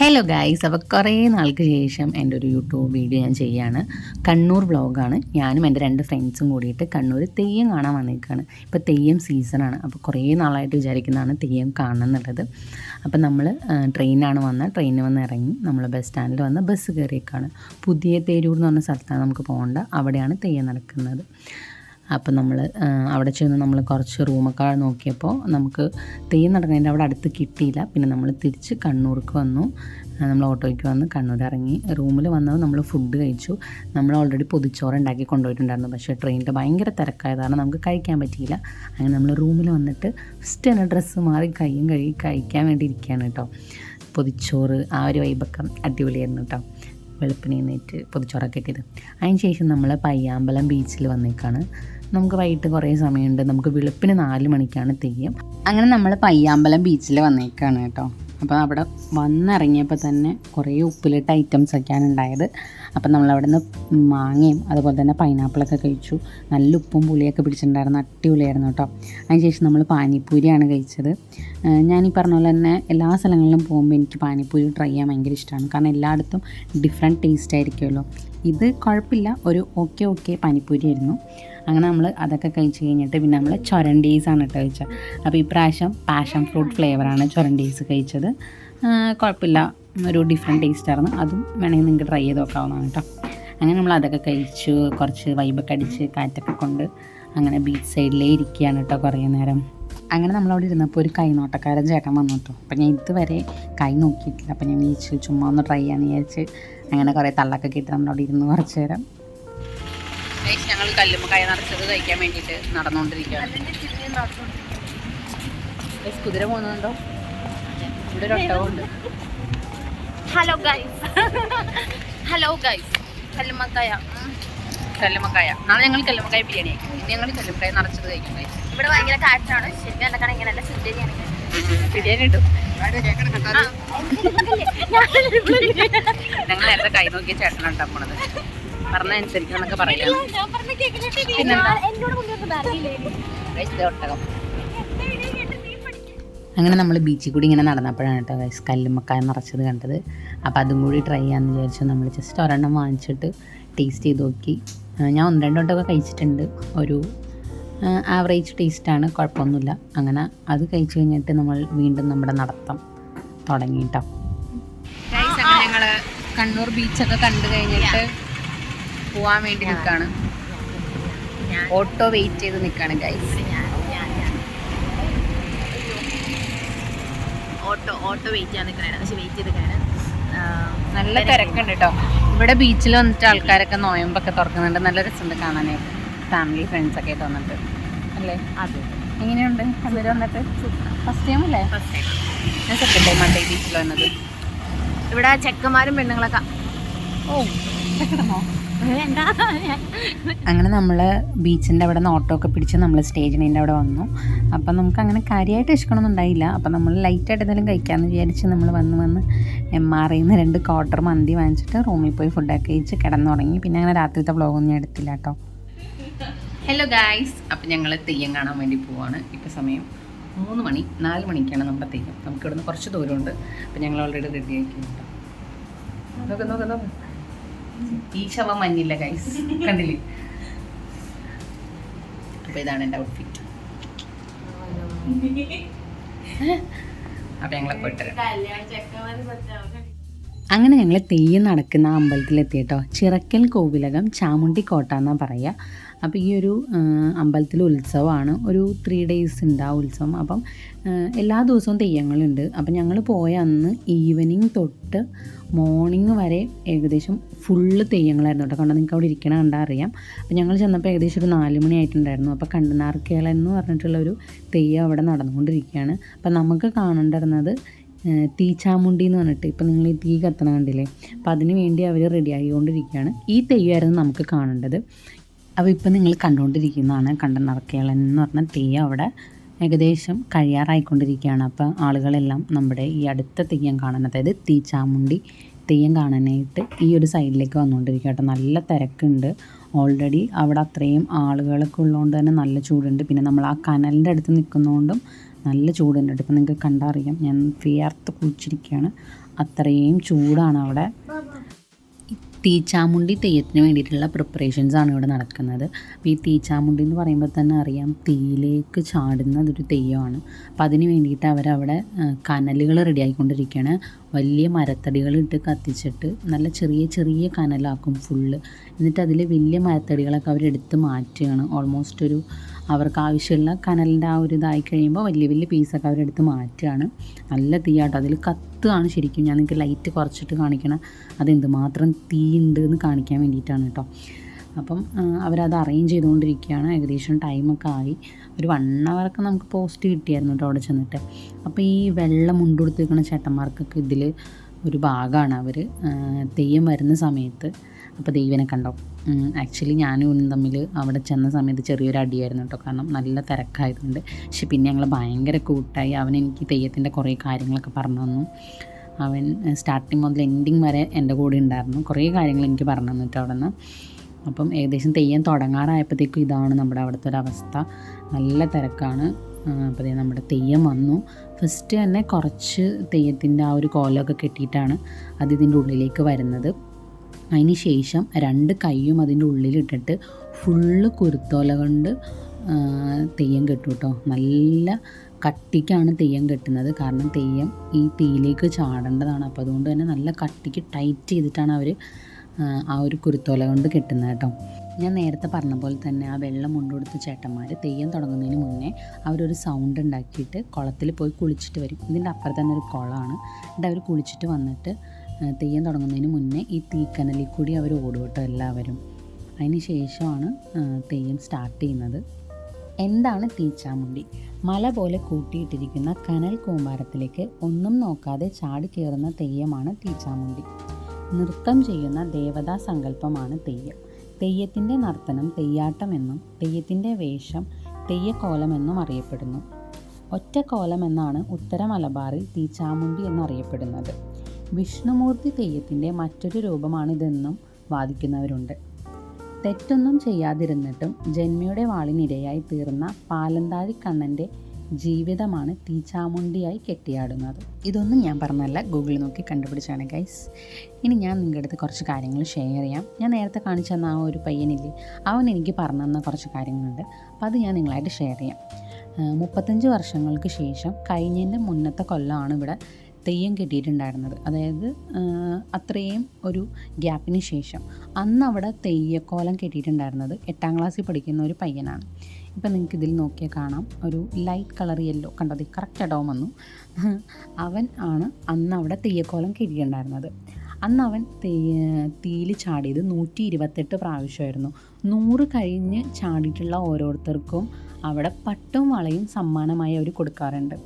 Hello guys അപ്പോൾ കുറേ നാൾക്ക് ശേഷം എന്റെ ഒരു യൂട്യൂബ് വീഡിയോ ഞാൻ ചെയ്യുകയാണ് കണ്ണൂർ വ്ളോഗാണ്. ഞാനും എന്റെ രണ്ട് ഫ്രണ്ട്സും കൂടിയിട്ട് കണ്ണൂർ തെയ്യം കാണാൻ വന്നേക്കാണ് ഇപ്പോൾ തെയ്യം സീസണാണ് അപ്പോൾ കുറേ നാളായിട്ട് വിചാരിക്കുന്നതാണ് തെയ്യം കാണണം എന്നുള്ളത് അപ്പോൾ നമ്മൾ ട്രെയിനാണ് വന്നത് ട്രെയിനിൽ വന്ന് ഇറങ്ങി നമ്മൾ ബസ് സ്റ്റാൻഡിൽ വന്ന് ബസ് കയറിയേക്കാണ് പുതിയ തേരൂർ എന്ന് പറഞ്ഞ സ്ഥലത്താണ് നമുക്ക് പോകേണ്ട. അവിടെയാണ് തെയ്യം നടക്കുന്നത്. അപ്പം നമ്മൾ അവിടെ ചെന്ന് നമ്മൾ കുറച്ച് റൂമൊക്കെ നോക്കിയപ്പോൾ നമുക്ക് തെയ്യം നടക്കുന്നതിന്റെ അവിടെ അടുത്ത് കിട്ടിയില്ല. പിന്നെ നമ്മൾ തിരിച്ച് കണ്ണൂർക്ക് വന്നു. നമ്മൾ ഓട്ടോയ്ക്ക് വന്ന് കണ്ണൂർ ഇറങ്ങി റൂമിൽ വന്നത് നമ്മൾ ഫുഡ് കഴിച്ചു. നമ്മൾ ഓൾറെഡി പൊതിച്ചോറ് ഉണ്ടാക്കി കൊണ്ടുപോയിട്ടുണ്ടായിരുന്നു. പക്ഷേ ട്രെയിനിൽ ഭയങ്കര തിരക്കായത് കാരണം നമുക്ക് കഴിക്കാൻ പറ്റിയില്ല. അങ്ങനെ നമ്മൾ റൂമിൽ വന്നിട്ട് ഫസ്റ്റ് തന്നെ ഡ്രസ്സ് മാറി കയ്യും കഴുകി കഴിക്കാൻ വേണ്ടി ഇരിക്കുകയാണ് കേട്ടോ. പൊതിച്ചോറ് ആ ഒരു വൈബൊക്കെ അടിപൊളിയായിരുന്നു കേട്ടോ. വെളുപ്പിനെ എഴുന്നേറ്റ് പൊതിച്ചോറൊക്കെ ഇട്ടിയത് അതിന് ശേഷം നമ്മൾ പയ്യാമ്പലം ബീച്ചിൽ വന്നേക്കാണ്. നമുക്ക് വൈകിട്ട് കുറേ സമയമുണ്ട്. നമുക്ക് വെളുപ്പിന് നാല് മണിക്കാണ് തെയ്യം. അങ്ങനെ നമ്മൾ പയ്യാമ്പലം ബീച്ചിൽ വന്നേക്കാണ് കേട്ടോ. അപ്പോൾ അവിടെ വന്നിറങ്ങിയപ്പോൾ തന്നെ കുറേ ഉപ്പിലിട്ട ഐറ്റംസ് ഒക്കെയാണ് ഉണ്ടായത്. അപ്പം നമ്മളവിടെ നിന്ന് മാങ്ങയും അതുപോലെ തന്നെ പൈനാപ്പിളൊക്കെ കഴിച്ചു. നല്ല ഉപ്പും പുളിയൊക്കെ പിടിച്ചിട്ടുണ്ടായിരുന്നു. അടിപൊളിയായിരുന്നു കേട്ടോ. അതിനുശേഷം നമ്മൾ പാനിപ്പൂരിയാണ് കഴിച്ചത്. ഞാൻ ഈ പറഞ്ഞ പോലെ തന്നെ എല്ലാ സ്ഥലങ്ങളിലും പോകുമ്പോൾ എനിക്ക് പാനിപ്പൂരി ട്രൈ ചെയ്യാൻ ഭയങ്കര ഇഷ്ടമാണ് കാരണം എല്ലായിടത്തും ഡിഫറെന്റ് ടേസ്റ്റ് ആയിരിക്കുമല്ലോ. ഇത് കുഴപ്പമില്ല. ഒരു ഓക്കെ ഓക്കെ പനിപ്പൂരി ആയിരുന്നു അങ്ങനെ നമ്മൾ അതൊക്കെ കഴിച്ച് കഴിഞ്ഞിട്ട് പിന്നെ നമ്മൾ ചൊരണ്ടീസാണ് കേട്ടോ കഴിച്ചത് അപ്പോൾ ഇപ്രാവശ്യം പാഷൻ ഫ്രൂട്ട് ഫ്ലേവറാണ് ചൊരണ്ടീസ് കഴിച്ചത്. കുഴപ്പമില്ല. ഒരു ഡിഫറെന്റ് ടേസ്റ്റ് ആയിരുന്നു. അതും വേണമെങ്കിൽ നിങ്ങൾക്ക് ട്രൈ ചെയ്ത് നോക്കാവുന്നതാണ് കേട്ടോ. അങ്ങനെ നമ്മൾ അതൊക്കെ കഴിച്ചു. കുറച്ച് വൈബൊക്കെ അടിച്ച് കാറ്റൊക്കെ കൊണ്ട് അങ്ങനെ ബീച്ച് സൈഡിലേ ഇരിക്കുകയാണ് കേട്ടോ കുറേ നേരം. അങ്ങനെ നമ്മളവിടെ ഇരുന്നപ്പോൾ ഒരു കൈനോട്ടക്കാരൻ ചേട്ടൻ വന്നു കേട്ടോ. അപ്പം ഞാൻ ഇതുവരെ കൈ നോക്കിയിട്ടില്ല. അപ്പം ഞാൻ വിചാരിച്ചു ചുമ്മാ ഒന്ന് ട്രൈ ചെയ്യാമെന്ന് വിചാരിച്ച് അങ്ങനെ കുറേ തള്ളൊക്കെ കിട്ടി നമ്മളവിടെ ഇരുന്ന് കുറച്ച് നേരം. ഞങ്ങൾ കല്ലുമ്മ കൈ നിറച്ചത് കഴിക്കാൻ വേണ്ടിയിട്ട് നടന്നുകൊണ്ടിരിക്കുകയാണ് കുതിര പോകുന്നുണ്ടോ? ഇവിടെ ഒരു ഒട്ടകമുണ്ട്. Hello guys. Hello guys. കല്ലുമ്മക്കായ. കല്ലുമ്മക്കായ. നാളെ ഞങ്ങൾ കല്ലുമ്മക്കായ ബിരിയാണി ആയിരിക്കും ഇന്ന് ഞങ്ങൾ കല്ലുമ്മക്കായ നിറച്ചത് കഴിക്കും ഇവിടെ ഭയങ്കര കാറ്റാണ്. ശരിക്കും എന്തൊക്കെയാണ് ഇങ്ങനെയല്ല ബിരിയാണി ബിരിയാണി ഇട്ടു ഞങ്ങൾ നേരത്തെ കൈ നോക്കിയ ചേട്ടനാണ് ഉണ്ടാക്കണത് പറഞ്ഞനുസരിക്കും എന്നൊക്കെ പറയാം. അങ്ങനെ നമ്മൾ ബീച്ചിൽ കൂടി ഇങ്ങനെ നടന്നപ്പോഴാണ് കേട്ടോ ഗൈസ് കല്ലുമ്മക്കായ നിറച്ചത് കണ്ടത്. അപ്പോൾ അതും കൂടി ട്രൈ ചെയ്യാമെന്ന് വിചാരിച്ചു. നമ്മൾ ജസ്റ്റ് ഒരെണ്ണം വാങ്ങിച്ചിട്ട് ടേസ്റ്റ് ചെയ്ത് നോക്കി. ഞാൻ ഒന്ന് രണ്ടോട്ടൊക്കെ കഴിച്ചിട്ടുണ്ട്. ഒരു ആവറേജ് ടേസ്റ്റാണ് കുഴപ്പമൊന്നുമില്ല. അങ്ങനെ അത് കഴിച്ചു കഴിഞ്ഞിട്ട് നമ്മൾ വീണ്ടും നമ്മുടെ നടത്തം തുടങ്ങി കേട്ടോ അങ്ങനെ ഞങ്ങൾ കണ്ണൂർ ബീച്ചൊക്കെ കണ്ടു കഴിഞ്ഞിട്ട് പോവാൻ വേണ്ടി നിൽക്കുകയാണ് ഓട്ടോ വെയിറ്റ് ചെയ്ത് നിൽക്കുകയാണ് ഗൈസ് ഓട്ടോ ഓട്ടോ വെയിറ്റ് ചെയ്യാൻ നിൽക്കണേ പക്ഷെ വെയിറ്റ് ചെയ്ത് നിൽക്കണേ നല്ല തിരക്കുണ്ട് കേട്ടോ ഇവിടെ ബീച്ചിൽ വന്നിട്ട് ആൾക്കാരൊക്കെ നോയമ്പൊക്കെ തുറക്കുന്നുണ്ട്. നല്ല രസമുണ്ട് കാണാനായിട്ട്. ഫാമിലി ഫ്രണ്ട്സ് ഒക്കെ ആയിട്ട് വന്നിട്ട്. അല്ലേ? അതെ. എങ്ങനെയുണ്ട്? എന്തൊരു വന്നിട്ട്? ഫസ്റ്റ് ടൈം അല്ലേ? ഫസ്റ്റ് ടൈം ഞാൻ സെക്കൻഡ് ടൈം മണ്ടേ ബീച്ചിൽ വന്നത്. ഇവിടെ ചെക്കന്മാരും പെണ്ണുങ്ങളൊക്കെ. ഓ ചെക്കണമോ അങ്ങനെ നമ്മൾ ബീച്ചിന്റെ അവിടെ നിന്ന് ഓട്ടോ ഒക്കെ പിടിച്ച് നമ്മൾ സ്റ്റേജിന്റെ അവിടെ വന്നു. അപ്പം നമുക്ക് അങ്ങനെ കാര്യമായിട്ട് ഇഷ്ടമൊന്നും ഉണ്ടായില്ല അപ്പം നമ്മൾ ലൈറ്റായിട്ട് എന്തെങ്കിലും കഴിക്കാമെന്ന് വിചാരിച്ച് നമ്മൾ വന്ന് വന്ന് എം ആർ ഐന്ന് രണ്ട് ക്വാർട്ടർ മന്തി വാങ്ങിച്ചിട്ട് റൂമിൽ പോയി ഫുഡൊക്കെ കഴിച്ച് കിടന്നു തുടങ്ങി പിന്നെ അങ്ങനെ രാത്രിത്തെ വ്ളോഗൊന്നും ഞാൻ എടുത്തില്ല കേട്ടോ. ഹലോ ഗായ്സ് അപ്പം ഞങ്ങൾ തെയ്യം കാണാൻ വേണ്ടി പോവാണ്. ഇപ്പോൾ സമയം മൂന്ന് മണി നാല് മണിക്കാണ് നമ്മുടെ തെയ്യം. നമുക്ക് ഇവിടുന്ന് കുറച്ച് ദൂരമുണ്ട്. അപ്പം ഞങ്ങൾ ഓൾറെഡി റെഡി ആക്കിയിട്ടുണ്ട്. നോക്ക് നോക്ക് നോക്ക്. ഈ ശവം മഞ്ഞില്ല ഗൈസ് കണ്ടില്ലേ? അപ്പോൾ ഇതാണ് എന്റെ ഔട്ട്ഫിറ്റ് അപ്പം ഞങ്ങളെ പോയിട്ട് അങ്ങനെ ഞങ്ങൾ തെയ്യം നടക്കുന്ന അമ്പലത്തിലെത്തി കേട്ടോ ചിറക്കൽ കോവിലകം ചാമുണ്ടി കോട്ട എന്നാണ് പറയുക അപ്പോൾ ഈ ഒരു അമ്പലത്തിൽ ഉത്സവമാണ്. ഒരു ത്രീ ഡേയ്സ് ഉണ്ട് ആ ഉത്സവം. അപ്പം എല്ലാ ദിവസവും തെയ്യങ്ങളുണ്ട്. അപ്പം ഞങ്ങൾ പോയ അന്ന് ഈവനിങ് തൊട്ട് മോർണിംഗ് വരെ ഏകദേശം ഫുള്ള് തെയ്യങ്ങളായിരുന്നു കേട്ടോ. കണ്ടാൽ നിങ്ങൾക്ക് അവിടെ ഇരിക്കണ കണ്ടാൽ അറിയാം. അപ്പം ഞങ്ങൾ ചെന്നപ്പോൾ ഏകദേശം ഒരു നാല് മണി ആയിട്ടുണ്ടായിരുന്നു. അപ്പോൾ കണ്ടനാർക്കേള എന്ന് പറഞ്ഞിട്ടുള്ള ഒരു തെയ്യം അവിടെ നടന്നുകൊണ്ടിരിക്കുകയാണ്. അപ്പം നമുക്ക് കാണേണ്ടിരുന്നത് തീച്ചാമുണ്ടി എന്ന് പറഞ്ഞിട്ട്. ഇപ്പം നിങ്ങൾ ഈ തീ കത്തണ കണ്ടില്ലേ? അപ്പം അതിന് വേണ്ടി അവർ റെഡി ആയിക്കൊണ്ടിരിക്കുകയാണ്. ഈ തെയ്യമായിരുന്നു നമുക്ക് കാണേണ്ടത്. അപ്പോൾ ഇപ്പം നിങ്ങൾ കണ്ടുകൊണ്ടിരിക്കുന്നതാണ് കണ്ടനറക്കേളൻ എന്ന് പറഞ്ഞ തെയ്യം അവിടെ ഏകദേശം കഴിയാറായിക്കൊണ്ടിരിക്കുകയാണ്. അപ്പോൾ ആളുകളെല്ലാം നമ്മുടെ ഈ അടുത്ത തെയ്യം കാണാൻ അതായത് തീച്ചാമുണ്ടി തെയ്യം കാണാനായിട്ട് ഈ ഒരു സൈഡിലേക്ക് വന്നുകൊണ്ടിരിക്കുക കേട്ടോ. നല്ല തിരക്കുണ്ട്. ഓൾറെഡി അവിടെ അത്രയും ആളുകളൊക്കെ ഉള്ളതുകൊണ്ട് തന്നെ നല്ല ചൂടുണ്ട്. പിന്നെ നമ്മൾ ആ കനലിന്റെ അടുത്ത് നിൽക്കുന്നതുകൊണ്ടും നല്ല ചൂടുണ്ട് ഇപ്പം നിങ്ങൾക്ക് കണ്ടറിയാം. ഞാൻ വിയർത്ത് കുളിച്ചിരിക്കുകയാണ്. അത്രയും ചൂടാണ് അവിടെ. തീച്ചാമുണ്ടി തെയ്യത്തിന് വേണ്ടിയിട്ടുള്ള പ്രിപ്പറേഷൻസ് ആണ് ഇവിടെ നടക്കുന്നത്. അപ്പോൾ ഈ തീച്ചാമുണ്ടി എന്ന് പറയുമ്പോൾ തന്നെ അറിയാം തീയിലേക്ക് ചാടുന്ന അതൊരു തെയ്യമാണ്. അപ്പോൾ അതിന് വേണ്ടിയിട്ട് അവരവിടെ കനലുകൾ റെഡിയായിക്കൊണ്ടിരിക്കുകയാണ് വലിയ മരത്തടികൾ ഇട്ട് കത്തിച്ചിട്ട് നല്ല ചെറിയ ചെറിയ കനലാക്കും ഫുള്ള് എന്നിട്ട് അതിൽ വലിയ മരത്തടികളൊക്കെ അവരെടുത്ത് മാറ്റുകയാണ്. ഓൾമോസ്റ്റ് ഒരു അവർക്ക് ആവശ്യമുള്ള കനലിന്റെ ആ ഒരു ഇതായി കഴിയുമ്പോൾ വലിയ വലിയ പീസൊക്കെ അവരെടുത്ത് മാറ്റുകയാണ്. നല്ല തീയാട്ടോ. അതിൽ കത്തുകയാണ് ശരിക്കും ഞാൻ നിങ്ങൾക്ക് ലൈറ്റ് കുറച്ചിട്ട് കാണിക്കണം. അതെന്തുമാത്രം തീ ഉണ്ട് എന്ന് കാണിക്കാൻ വേണ്ടിയിട്ടാണ് കേട്ടോ. അപ്പം അവരത് അറേഞ്ച് ചെയ്തുകൊണ്ടിരിക്കുകയാണ്. ഏകദേശം ടൈമൊക്കെ ആയി. ഒരു വൺ അവറൊക്കെ നമുക്ക് പോസ്റ്റ് കിട്ടിയായിരുന്നു കേട്ടോ അവിടെ ചെന്നിട്ട്. അപ്പോൾ ഈ വെള്ളം മുണ്ടുകൊടുത്ത് നിൽക്കുന്ന ചേട്ടന്മാർക്കൊക്കെ ഇതിൽ ഒരു ഭാഗമാണ് അവർ തെയ്യം വരുന്ന സമയത്ത്. അപ്പോൾ ദൈവനെ കണ്ടോ? ആക്ച്വലി ഞാനും ഇവനും തമ്മിൽ അവിടെ ചെന്ന സമയത്ത് ചെറിയൊരു അടിയായിരുന്നു കേട്ടോ. കാരണം നല്ല തിരക്കായതുകൊണ്ട്. പക്ഷെ പിന്നെ ഞങ്ങൾ ഭയങ്കര കൂട്ടായി. അവൻ എനിക്ക് തെയ്യത്തിന്റെ കുറേ കാര്യങ്ങളൊക്കെ പറഞ്ഞു തന്നു. അവൻ സ്റ്റാർട്ടിങ് മുതൽ എൻഡിങ് വരെ എന്റെ കൂടെ ഉണ്ടായിരുന്നു. കുറേ കാര്യങ്ങൾ എനിക്ക് പറഞ്ഞു തന്നിട്ട് അവിടെ നിന്ന് അപ്പം ഏകദേശം തെയ്യം തുടങ്ങാറായപ്പോഴത്തേക്കും ഇതാണ് നമ്മുടെ അവിടുത്തെ ഒരു അവസ്ഥ. നല്ല തിരക്കാണ്. അപ്പോൾ നമ്മുടെ തെയ്യം വന്നു. ഫസ്റ്റ് തന്നെ കുറച്ച് തെയ്യത്തിന്റെ ആ ഒരു കോലമൊക്കെ കെട്ടിയിട്ടാണ് അത് ഇതിന്റെ ഉള്ളിലേക്ക് വരുന്നത്. അതിന് ശേഷം രണ്ട് കൈയും അതിന്റെ ഉള്ളിലിട്ടിട്ട് ഫുള്ള് കുരുത്തോല കൊണ്ട് തെയ്യം കെട്ടും കേട്ടോ നല്ല കട്ടിക്കാണ് തെയ്യം കെട്ടുന്നത്. കാരണം തെയ്യം ഈ തീയിലേക്ക് ചാടേണ്ടതാണ്. അപ്പോൾ അതുകൊണ്ട് തന്നെ നല്ല കട്ടിക്ക് ടൈറ്റ് ചെയ്തിട്ടാണ് അവർ ആ ഒരു കുരുത്തോല കൊണ്ട് കെട്ടുന്നത് കേട്ടോ ഞാൻ നേരത്തെ പറഞ്ഞ പോലെ തന്നെ ആ വെള്ളം കൊണ്ടുകൊടുത്ത ചേട്ടന്മാർ തെയ്യം തുടങ്ങുന്നതിന് മുന്നേ അവരൊരു സൗണ്ട് ഉണ്ടാക്കിയിട്ട് കുളത്തിൽ പോയി കുളിച്ചിട്ട് വരും. ഇതിന്റെ അപ്പുറത്ത് തന്നെ ഒരു കുളമാണ്. എന്നിട്ട് അവർ കുളിച്ചിട്ട് വന്നിട്ട് തെയ്യം തുടങ്ങുന്നതിന് മുന്നേ ഈ തീക്കനലിൽ കൂടി അവർ ഓടും കേട്ടോ എല്ലാവരും. അതിന് ശേഷമാണ് തെയ്യം സ്റ്റാർട്ട് ചെയ്യുന്നത്. എന്താണ് തീച്ചാമുണ്ടി? മല പോലെ കൂട്ടിയിട്ടിരിക്കുന്ന കനൽ കൂമ്പാരത്തിലേക്ക് ഒന്നും നോക്കാതെ ചാടി കയറുന്ന തെയ്യമാണ് തീച്ചാമുണ്ടി. നൃത്തം ചെയ്യുന്ന ദേവതാ സങ്കല്പമാണ് തെയ്യം. തെയ്യത്തിന്റെ നർത്തനം തെയ്യാട്ടമെന്നും തെയ്യത്തിന്റെ വേഷം തെയ്യക്കോലം എന്നും അറിയപ്പെടുന്നു. ഒറ്റക്കോലം എന്നാണ് ഉത്തര മലബാറിൽ തീച്ചാമുണ്ടി എന്നറിയപ്പെടുന്നത്. വിഷ്ണുമൂർത്തി തെയ്യത്തിന്റെ മറ്റൊരു രൂപമാണിതെന്നും വാദിക്കുന്നവരുണ്ട്. തെറ്റൊന്നും ചെയ്യാതിരുന്നിട്ടും ജന്മിയുടെ വാളിനിരയായി തീർന്ന പാലന്താഴി കണ്ണന്റെ ജീവിതമാണ് തീച്ചാമുണ്ടിയായി കെട്ടിയാടുന്നത്. ഇതൊന്നും ഞാൻ പറഞ്ഞല്ല ഗൂഗിളിൽ നോക്കി കണ്ടുപിടിച്ചാണ് ഗൈസ് ഇനി ഞാൻ നിങ്ങളുടെ അടുത്ത് കുറച്ച് കാര്യങ്ങൾ ഷെയർ ചെയ്യാം. ഞാൻ നേരത്തെ കാണിച്ചു തന്ന ആ ഒരു പയ്യനില്ലേ അവൻ എനിക്ക് പറഞ്ഞു തന്ന കുറച്ച് കാര്യങ്ങളുണ്ട്. അപ്പോൾ അത് ഞാൻ നിങ്ങളായിട്ട് ഷെയർ ചെയ്യാം. മുപ്പത്തഞ്ച് വർഷങ്ങൾക്ക് ശേഷം കഴിഞ്ഞതിന്റെ മുന്നത്തെ കൊല്ലമാണ് ഇവിടെ തെയ്യം കെട്ടിയിട്ടുണ്ടായിരുന്നത്. അതായത് അത്രയും ഒരു ഗ്യാപ്പിന് ശേഷം. അന്ന് അവിടെ തെയ്യക്കോലം കെട്ടിയിട്ടുണ്ടായിരുന്നത് എട്ടാം ക്ലാസ്സിൽ പഠിക്കുന്ന ഒരു പയ്യനാണ്. ഇപ്പം നിങ്ങൾക്ക് ഇതിൽ നോക്കിയാൽ കാണാം. ഒരു ലൈറ്റ് കളർ യെല്ലോ കണ്ടത് കറക്റ്റ് ഇടവും വന്നു. അവൻ ആണ് അന്ന് അവിടെ തെയ്യക്കോലം കെട്ടിയിട്ടുണ്ടായിരുന്നത്. അന്ന് അവൻ തീയിൽ ചാടിയത് നൂറ്റി ഇരുപത്തെട്ട് പ്രാവശ്യമായിരുന്നു. നൂറ് കഴിഞ്ഞ് ചാടിയിട്ടുള്ള ഓരോരുത്തർക്കും അവിടെ പട്ടും വളയും സമ്മാനമായി അവർ കൊടുക്കാറുണ്ട്.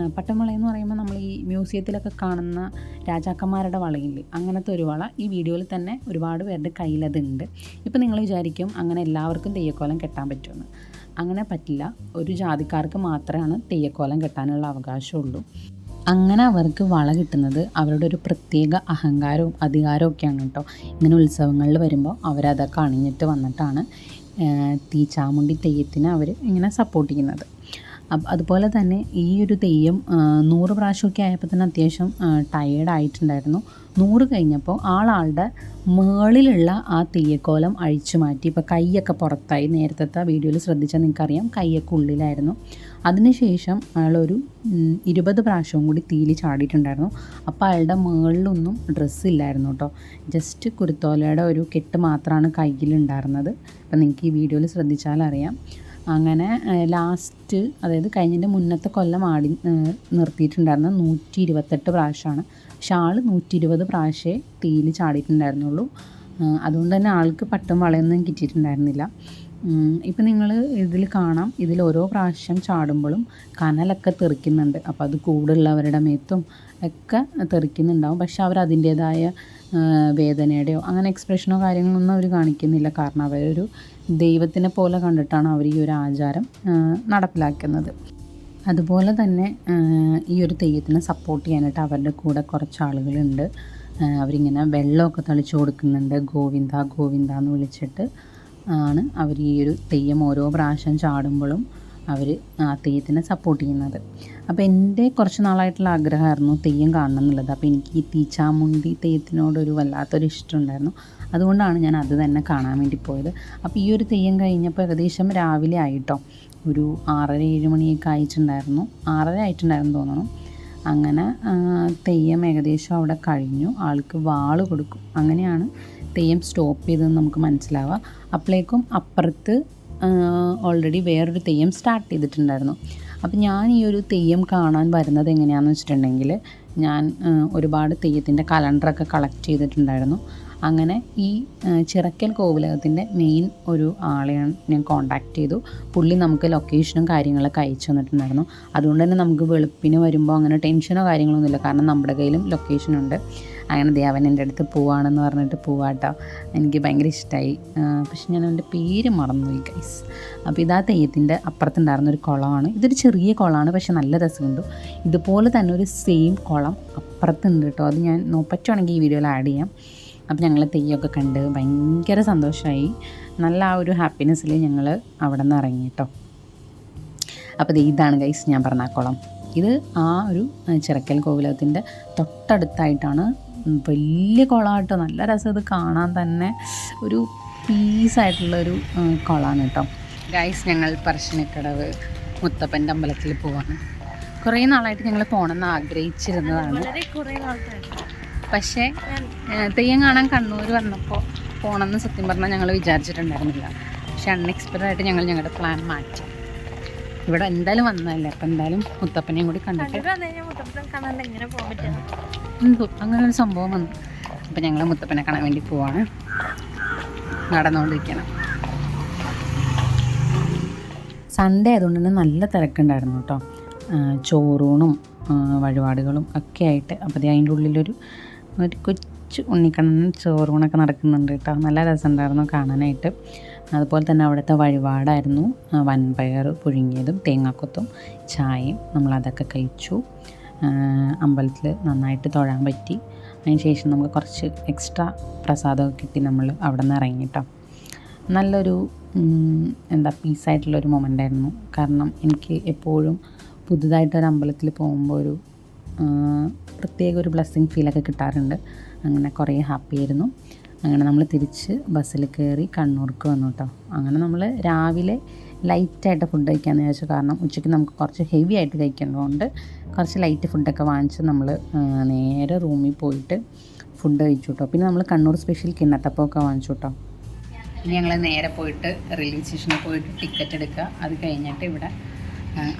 ആ, പട്ടും എന്ന് പറയുമ്പോൾ നമ്മൾ ഈ മ്യൂസിയത്തിലൊക്കെ കാണുന്ന രാജാക്കന്മാരുടെ വളയില്ലേ? അങ്ങനത്തെ ഒരു വള. ഈ വീഡിയോയിൽ തന്നെ ഒരുപാട് പേരുടെ കയ്യിലതുണ്ട് ഇപ്പം നിങ്ങൾ വിചാരിക്കും അങ്ങനെ എല്ലാവർക്കും തെയ്യക്കോലം കെട്ടാൻ പറ്റുമെന്ന്. അങ്ങനെ പറ്റില്ല. ഒരു ജാതിക്കാർക്ക് മാത്രമാണ് തെയ്യക്കോലം കെട്ടാനുള്ള അവകാശമുള്ളൂ. അങ്ങനെ അവർക്ക് വള കിട്ടുന്നത് അവരുടെ ഒരു പ്രത്യേക അഹങ്കാരവും അധികാരവും ഒക്കെയാണ് കേട്ടോ. ഇങ്ങനെ ഉത്സവങ്ങളിൽ വരുമ്പോൾ അവരതൊക്കെ അണിഞ്ഞിട്ട് വന്നിട്ടാണ് തീ ചാമുണ്ടി തെയ്യത്തിന് അവർ ഇങ്ങനെ സപ്പോർട്ട് ചെയ്യുന്നത്. അതുപോലെ തന്നെ ഈ ഒരു തെയ്യം നൂറ് പ്രാവശ്യമൊക്കെ ആയപ്പോൾ തന്നെ അത്യാവശ്യം ടയേർഡായിട്ടുണ്ടായിരുന്നു നൂറ് കഴിഞ്ഞപ്പോൾ ആളാളുടെ മേളിലുള്ള ആ തെയ്യക്കോലം അഴിച്ചു മാറ്റി. ഇപ്പോൾ കൈയൊക്കെ പുറത്തായി. നേരത്തെ വീഡിയോയിൽ ശ്രദ്ധിച്ചാൽ നിങ്ങൾക്കറിയാം കൈയൊക്കെ ഉള്ളിലായിരുന്നു. അതിനുശേഷം അയാളൊരു ഇരുപത് പ്രാവശ്യവും കൂടി തീയിൽ ചാടിയിട്ടുണ്ടായിരുന്നു. അപ്പോൾ അയാളുടെ മുകളിലൊന്നും ഡ്രസ്സ് ഇല്ലായിരുന്നു കേട്ടോ. ജസ്റ്റ് കുരുത്തോലയുടെ ഒരു കെട്ട് മാത്രമാണ് കയ്യിലുണ്ടായിരുന്നത്. അപ്പോൾ നിങ്ങൾക്ക് ഈ വീഡിയോയിൽ ശ്രദ്ധിച്ചാൽ അറിയാം. അങ്ങനെ ലാസ്റ്റ് അതായത് കഴിഞ്ഞതിന്റെ മുന്നത്തെ കൊല്ലം ആടി നിർത്തിയിട്ടുണ്ടായിരുന്ന നൂറ്റി ഇരുപത്തെട്ട് പ്രാവശ്യമാണ്. പക്ഷെ ആൾ നൂറ്റി ഇരുപത് പ്രാവശ്യമേ തീയിൽ ചാടിയിട്ടുണ്ടായിരുന്നുള്ളൂ. അതുകൊണ്ട് തന്നെ ആൾക്ക് പട്ടും വളയൊന്നും കിട്ടിയിട്ടുണ്ടായിരുന്നില്ല. ഇപ്പം നിങ്ങൾ ഇതിൽ കാണാം ഇതിൽ ഓരോ പ്രാവശ്യം ചാടുമ്പോഴും കനലൊക്കെ തെറിക്കുന്നുണ്ട്. അപ്പോൾ അത് കൂടുള്ളവരുടെ മേത്തും ഒക്കെ തെറിക്കുന്നുണ്ടാവും. പക്ഷെ അവർ അതിന്റേതായ വേദനയുടെയോ അങ്ങനെ എക്സ്പ്രഷനോ കാര്യങ്ങളൊന്നും അവർ കാണിക്കുന്നില്ല. കാരണം അവരൊരു ദൈവത്തിനെ പോലെ കണ്ടിട്ടാണ് അവർ ഈ ഒരു ആചാരം നടപ്പിലാക്കുന്നത്. അതുപോലെ തന്നെ ഈ ഒരു തെയ്യത്തിനെ സപ്പോർട്ട് ചെയ്യാനായിട്ട് അവരുടെ കൂടെ കുറച്ച് ആളുകളുണ്ട്. അവരിങ്ങനെ വെള്ളമൊക്കെ തളിച്ചു കൊടുക്കുന്നുണ്ട്. ഗോവിന്ദ ഗോവിന്ദ എന്ന് വിളിച്ചിട്ട് ആണ് അവർ ഈ ഒരു തെയ്യം ഓരോ പ്രാവശ്യം ചാടുമ്പോഴും അവർ ആ തെയ്യത്തിനെ സപ്പോർട്ട് ചെയ്യുന്നത്. അപ്പോൾ എന്റെ കുറച്ച് നാളായിട്ടുള്ള ആഗ്രഹമായിരുന്നു തെയ്യം കാണണം എന്നുള്ളത് അപ്പോൾ എനിക്ക് ഈ തീച്ചാമുണ്ടി തെയ്യത്തിനോടൊരു വല്ലാത്തൊരു ഇഷ്ടമുണ്ടായിരുന്നു. അതുകൊണ്ടാണ് ഞാൻ അത് തന്നെ കാണാൻ വേണ്ടി പോയത്. അപ്പോൾ ഈ ഒരു തെയ്യം കഴിഞ്ഞപ്പോൾ ഏകദേശം രാവിലെ ആയിട്ടോ ഒരു ആറര ഏഴ് മണിയൊക്കെ ആയിട്ടുണ്ടായിരുന്നു. ആറര ആയിട്ടുണ്ടായിരുന്നു തോന്നണം അങ്ങനെ തെയ്യം ഏകദേശം അവിടെ കഴിഞ്ഞു. ആൾക്ക് വാൾ കൊടുക്കും. അങ്ങനെയാണ് തെയ്യം സ്റ്റോപ്പ് ചെയ്തതെന്ന് നമുക്ക് മനസ്സിലാവുക അപ്പോഴേക്കും അപ്പുറത്ത് ഓൾറെഡി വേറൊരു തെയ്യം സ്റ്റാർട്ട് ചെയ്തിട്ടുണ്ടായിരുന്നു. അപ്പം ഞാൻ ഈ ഒരു തെയ്യം കാണാൻ വരുന്നത് എങ്ങനെയാണെന്ന് വെച്ചിട്ടുണ്ടെങ്കിൽ ഞാൻ ഒരുപാട് തെയ്യത്തിന്റെ കലണ്ടറൊക്കെ കളക്ട് ചെയ്തിട്ടുണ്ടായിരുന്നു. അങ്ങനെ ഈ ചിറക്കൽ കോവിലകത്തിന്റെ മെയിൻ ഒരു ആളെയാണ് ഞാൻ കോണ്ടാക്ട് ചെയ്തു. പുള്ളി നമുക്ക് ലൊക്കേഷനും കാര്യങ്ങളൊക്കെ അയച്ചു തന്നിട്ടുണ്ടായിരുന്നു. അതുകൊണ്ട് തന്നെ നമുക്ക് വെളുപ്പിന് വരുമ്പോൾ അങ്ങനെ ടെൻഷനോ കാര്യങ്ങളൊന്നുമില്ല. കാരണം നമ്മുടെ കയ്യിലും ലൊക്കേഷനുണ്ട് അങ്ങനെ ദേവൻ എന്റെ അടുത്ത് പോവാണെന്ന് പറഞ്ഞിട്ട് പോവാട്ടോ. എനിക്ക് ഭയങ്കര ഇഷ്ടമായി പക്ഷെ ഞാൻ അവന്റെ പേര് മറന്നുപോയി ഗൈസ് അപ്പോൾ ഇതാ തെയ്യത്തിന്റെ അപ്പുറത്തുണ്ടായിരുന്ന ഒരു കുളമാണ്. ഇതൊരു ചെറിയ കുളമാണ് പക്ഷെ നല്ല രസമുണ്ട്. ഇതുപോലെ തന്നെ ഒരു സെയിം കുളം അപ്പുറത്തുണ്ട് കേട്ടോ. അത് ഞാൻ നോപ്പറ്റുവാണെങ്കിൽ ഈ വീഡിയോയിൽ ആഡ് ചെയ്യാം. അപ്പോൾ ഞങ്ങൾ തെയ്യമൊക്കെ കണ്ട് ഭയങ്കര സന്തോഷമായി നല്ല ആ ഒരു ഹാപ്പിനെസ്സിൽ ഞങ്ങൾ അവിടെ നിന്ന് ഇറങ്ങി കേട്ടോ. അപ്പോൾ ഇതാണ് ഗൈസ് ഞാൻ പറഞ്ഞ കുളം. ഇത് ആ ഒരു ചിറക്കൽ കോവിലകത്തിന്റെ തൊട്ടടുത്തായിട്ടാണ് വലിയ കേട്ടോ. നല്ല രസം ഇത് കാണാൻ തന്നെ. ഒരു പീസായിട്ടുള്ളൊരു കുളമാണ് കേട്ടോ. ഗൈസ് ഞങ്ങൾ പറശ്ശിനിക്കടവ് മുത്തപ്പന്റെ അമ്പലത്തിൽ പോവാണ്. കുറേ നാളായിട്ട് ഞങ്ങൾ പോകണമെന്ന് ആഗ്രഹിച്ചിരുന്നതാണ്. പക്ഷേ തെയ്യം കാണാൻ കണ്ണൂർ വന്നപ്പോൾ പോകണമെന്ന് സത്യം പറഞ്ഞാൽ ഞങ്ങൾ വിചാരിച്ചിട്ടുണ്ടായിരുന്നില്ല. പക്ഷെ അൺഎക്സ്പെക്റ്റഡ് ആയിട്ട് ഞങ്ങൾ ഞങ്ങളുടെ പ്ലാൻ മാറ്റി. ഇവിടെ എന്തായാലും വന്നതല്ലേ. അപ്പം എന്തായാലും മുത്തപ്പനെയും കൂടി കണ്ടിട്ട് എന്തോ അങ്ങനെ ഒരു സംഭവം വന്നു. അപ്പം ഞങ്ങൾ മുത്തപ്പനെ കാണാൻ വേണ്ടി പോവാണ്. നടന്നുകൊണ്ടിരിക്കണം സൺഡേ ആയതുകൊണ്ട് തന്നെ നല്ല തിരക്കുണ്ടായിരുന്നു കേട്ടോ ചോറൂണും വഴിപാടുകളും ഒക്കെ ആയിട്ട്. അപ്പോൾ അതിന്റെ ഉള്ളിലൊരു ഒരു കൊച്ചു ഉണ്ണിക്കണ്ണൻ ചോറൂണൊക്കെ നടക്കുന്നുണ്ട് കേട്ടോ നല്ല രസമുണ്ടായിരുന്നു കാണാനായിട്ട്. അതുപോലെ തന്നെ അവിടുത്തെ വഴിപാടായിരുന്നു. വൻപയർ പുഴുങ്ങിയതും തേങ്ങാക്കൊത്തും ചായയും നമ്മളതൊക്കെ കഴിച്ചു. അമ്പലത്തിൽ നന്നായിട്ട് തൊഴാൻ പറ്റി. അതിന് ശേഷം നമുക്ക് കുറച്ച് എക്സ്ട്രാ പ്രസാദമൊക്കെ കിട്ടി നമ്മൾ അവിടെ നിന്ന് ഇറങ്ങി കേട്ടോ നല്ലൊരു എന്താ പീസായിട്ടുള്ളൊരു മൊമെന്റ് ആയിരുന്നു. കാരണം എനിക്ക് എപ്പോഴും പുതുതായിട്ടൊരു അമ്പലത്തിൽ പോകുമ്പോൾ ഒരു പ്രത്യേക ഒരു ബ്ലെസ്സിങ് ഫീലൊക്കെ കിട്ടാറുണ്ട്. അങ്ങനെ കുറേ ഹാപ്പി ആയിരുന്നു. അങ്ങനെ നമ്മൾ തിരിച്ച് ബസ്സിൽ കയറി കണ്ണൂർക്ക് വന്നു കേട്ടോ അങ്ങനെ നമ്മൾ രാവിലെ ലൈറ്റായിട്ട് ഫുഡ് കഴിക്കാമെന്ന് വിചാരിച്ചു. കാരണം ഉച്ചയ്ക്ക് നമുക്ക് കുറച്ച് ഹെവി ആയിട്ട് കഴിക്കേണ്ടതുകൊണ്ട് കുറച്ച് ലൈറ്റ് ഫുഡൊക്കെ വാങ്ങിച്ച് നമ്മൾ നേരെ റൂമിൽ പോയിട്ട് ഫുഡ് കഴിച്ചു കേട്ടോ പിന്നെ നമ്മൾ കണ്ണൂർ സ്പെഷ്യൽ കിണ്ണത്തപ്പമൊക്കെ വാങ്ങിച്ചു കേട്ടോ ഇനി ഞങ്ങൾ നേരെ പോയിട്ട് റെയിൽവേ സ്റ്റേഷനിൽ പോയിട്ട് ടിക്കറ്റ് എടുക്കുക. അത് കഴിഞ്ഞിട്ട് ഇവിടെ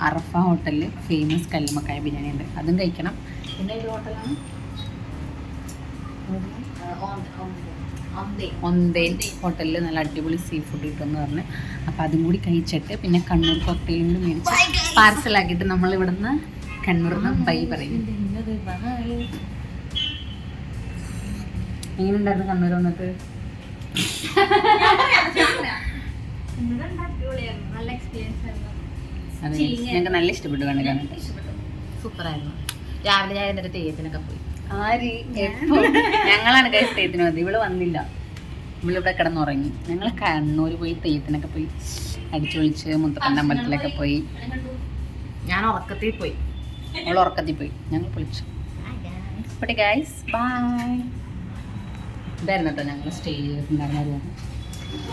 അറഫ ഹോട്ടലിൽ ഫേമസ് കല്ലുമക്കായ ബിരിയാണി ഉണ്ട്. അതും കഴിക്കണം. പിന്നെ ഏത് ഹോട്ടലാണ് ഒന്തേൻ ഹോട്ടലിൽ നല്ല അടിപൊളി സീ ഫുഡ് കിട്ടുമെന്ന് പറഞ്ഞ്. അപ്പം അതും കൂടി കഴിച്ചിട്ട് പിന്നെ കണ്ണൂർ കോക്ടെയിലും കൂടി മേടിച്ച് പാർസലാക്കിയിട്ട് നമ്മൾ ഇവിടുന്ന് കണ്ണൂരിൽ നിന്ന് ബൈ പറയും. എങ്ങനെയുണ്ടായിരുന്നു കണ്ണൂർ വന്നിട്ട്? നല്ല എക്സ്പീരിയൻസ് ആയിരുന്നു അതെ ഞങ്ങൾക്ക് നല്ല ഇഷ്ടപ്പെട്ടു കണ്ണൂർ. വന്നിട്ട് സൂപ്പറായിരുന്നു. രാവിലെ ഞാൻ എന്നിട്ട് തെയ്യത്തിനൊക്കെ പോയി. ആര്? എപ്പോ? ഞങ്ങളാണ് കൈ തെയ്യത്തിന് വന്നത്. ഇവൾ വന്നില്ല. ഇവളിവിടെ കിടന്നുറങ്ങി. ഞങ്ങൾ കണ്ണൂർ പോയി തെയ്യത്തിനൊക്കെ പോയി. അടിച്ചു വിളിച്ച് മുത്തപ്പന്റെ അമ്പലത്തിലൊക്കെ പോയി. ഞാൻ ഉറക്കത്തിൽ പോയി. അവൾ ഉറക്കത്തിൽ പോയി ഞങ്ങൾ പൊളിച്ചു. അപ്പോൾ ഗൈസ് ബൈ ഇതായിരുന്നു കേട്ടോ ഞങ്ങൾ സ്റ്റേ ചെയ്തിട്ടുണ്ടായിരുന്ന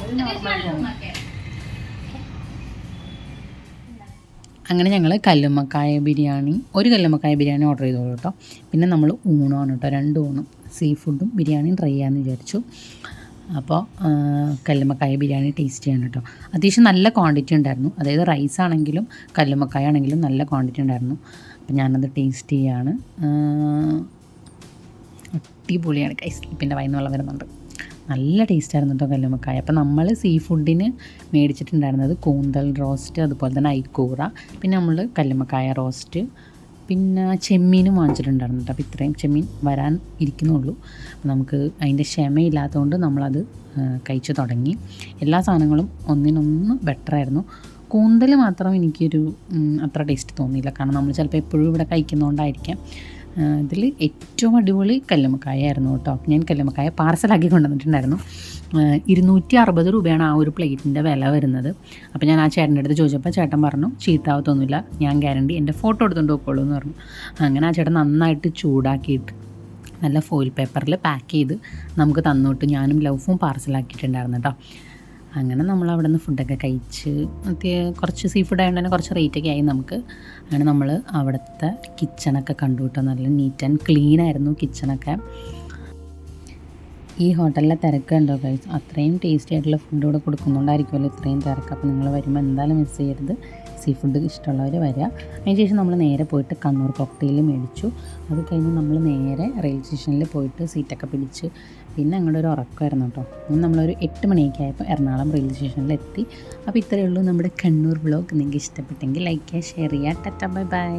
ഒരു നോർമൽ അങ്ങനെ ഞങ്ങൾ കല്ലുമ്മക്കായ ബിരിയാണി ഒരു കല്ലുമ്മക്കായ ബിരിയാണി ഓർഡർ ചെയ്തോളൂ കേട്ടോ. പിന്നെ നമ്മൾ ഊണാണ് കേട്ടോ രണ്ട് ഊണും സീ ഫുഡും ബിരിയാണിയും ട്രൈ ചെയ്യാമെന്ന് വിചാരിച്ചു. അപ്പോൾ കല്ലുമ്മക്കായ ബിരിയാണി ടേസ്റ്റ് ചെയ്യാൻ കേട്ടോ. അത്യാവശ്യം നല്ല ക്വാണ്ടിറ്റി ഉണ്ടായിരുന്നു. അതായത് റൈസ് ആണെങ്കിലും കല്ലുമ്മക്കായ ആണെങ്കിലും നല്ല ക്വാണ്ടിറ്റി ഉണ്ടായിരുന്നു. അപ്പോൾ ഞാനത് ടേസ്റ്റ് ചെയ്യാണ്. അടിപൊളിയാണ് കൈസ് പിന്നെ വൈന്ന് വെള്ളം വരുന്നുണ്ട്. നല്ല ടേസ്റ്റ് ആയിരുന്നു കേട്ടോ കല്ലുമ്മക്കായ. അപ്പോൾ നമ്മൾ സീ ഫുഡിന് മേടിച്ചിട്ടുണ്ടായിരുന്നത് കൂന്തൽ റോസ്റ്റ് അതുപോലെ തന്നെ ഐക്കൂറ പിന്നെ നമ്മൾ കല്ലുമക്കായ റോസ്റ്റ് പിന്നെ ചെമ്മീനും വാങ്ങിച്ചിട്ടുണ്ടായിരുന്നു കേട്ടോ അപ്പോൾ ഇത്രയും ചെമ്മീൻ വരാൻ ഇരിക്കുന്നുള്ളൂ. അപ്പം നമുക്ക് അതിന്റെ ക്ഷമയില്ലാത്തതുകൊണ്ട് നമ്മളത് കഴിച്ചു തുടങ്ങി. എല്ലാ സാധനങ്ങളും ഒന്നിനൊന്ന് ബെറ്ററായിരുന്നു കൂന്തൽ മാത്രം എനിക്കൊരു അത്ര ടേസ്റ്റ് തോന്നിയില്ല. കാരണം നമ്മൾ ചിലപ്പോൾ എപ്പോഴും ഇവിടെ കഴിക്കുന്നതുകൊണ്ടായിരിക്കാം ഇതിൽ ഏറ്റവും അടിപൊളി കല്ലുമ്മക്കായ ആയിരുന്നു കേട്ടോ. ഞാൻ കല്ലുമ്മക്കായ പാർസലാക്കി കൊണ്ടുവന്നിട്ടുണ്ടായിരുന്നു. ഇരുന്നൂറ്റി അറുപത് രൂപയാണ് ആ ഒരു പ്ലേറ്റിന്റെ വില വരുന്നത്. അപ്പോൾ ഞാൻ ആ ചേട്ടന്റെ അടുത്ത് ചോദിച്ചപ്പോൾ ചേട്ടൻ പറഞ്ഞു ചീത്താവത്തൊന്നുമില്ല. ഞാൻ ഗ്യാരണ്ടി എന്റെ ഫോട്ടോ എടുത്തുകൊണ്ട് പോയിക്കോളൂ എന്ന് പറഞ്ഞു. അങ്ങനെ ആ ചേട്ടൻ നന്നായിട്ട് ചൂടാക്കിയിട്ട് നല്ല ഫോയിൽ പേപ്പറിൽ പാക്ക് ചെയ്ത് നമുക്ക് തന്നോട്ട് ഞാനും ലൗഫും പാർസലാക്കിയിട്ടുണ്ടായിരുന്നു കേട്ടോ. അങ്ങനെ നമ്മൾ അവിടെ നിന്ന് ഫുഡൊക്കെ കഴിച്ച് കുറച്ച് സീ ഫുഡ് ആയതുകൊണ്ട് തന്നെ കുറച്ച് റേറ്റൊക്കെ ആയി നമുക്ക്. അങ്ങനെ നമ്മൾ അവിടുത്തെ കിച്ചണൊക്കെ കണ്ടു നല്ല നീറ്റ് ആൻഡ് ക്ലീൻ ആയിരുന്നു കിച്ചണൊക്കെ ഈ ഹോട്ടലിലെ തിരക്ക് കണ്ടോ കഴിച്ചു അത്രയും ടേസ്റ്റി ആയിട്ടുള്ള ഫുഡ് ഇവിടെ കൊടുക്കുന്നുണ്ടായിരിക്കുമല്ലോ ഇത്രയും തിരക്ക്. അപ്പോൾ നിങ്ങൾ വരുമ്പോൾ എന്തായാലും മിസ് ചെയ്യരുത്. സീ ഫുഡ് ഇഷ്ടമുള്ളവർ വരിക അതിനുശേഷം നമ്മൾ നേരെ പോയിട്ട് കണ്ണൂർ കോക്ടെയിൽ മേടിച്ചു. അത് കഴിഞ്ഞ് നമ്മൾ നേരെ റെയിൽവേ സ്റ്റേഷനിൽ പോയിട്ട് സീറ്റൊക്കെ പിടിച്ച് പിന്നെ അങ്ങോട്ടൊരു ഉറക്കമായിരുന്നു കേട്ടോ. അങ്ങനെ നമ്മളൊരു എട്ട് മണിയൊക്കെ ആയപ്പോൾ എറണാകുളം റെയിൽവേ സ്റ്റേഷനിൽ എത്തി അപ്പോൾ ഇത്രയേ ഉള്ളൂ നമ്മുടെ കണ്ണൂർ ബ്ലോഗ് നിങ്ങൾക്ക് ഇഷ്ടപ്പെട്ടെങ്കിൽ ലൈക്ക് ചെയ്യുക ഷെയർ ചെയ്യുക. ടറ്റ ബൈ ബൈ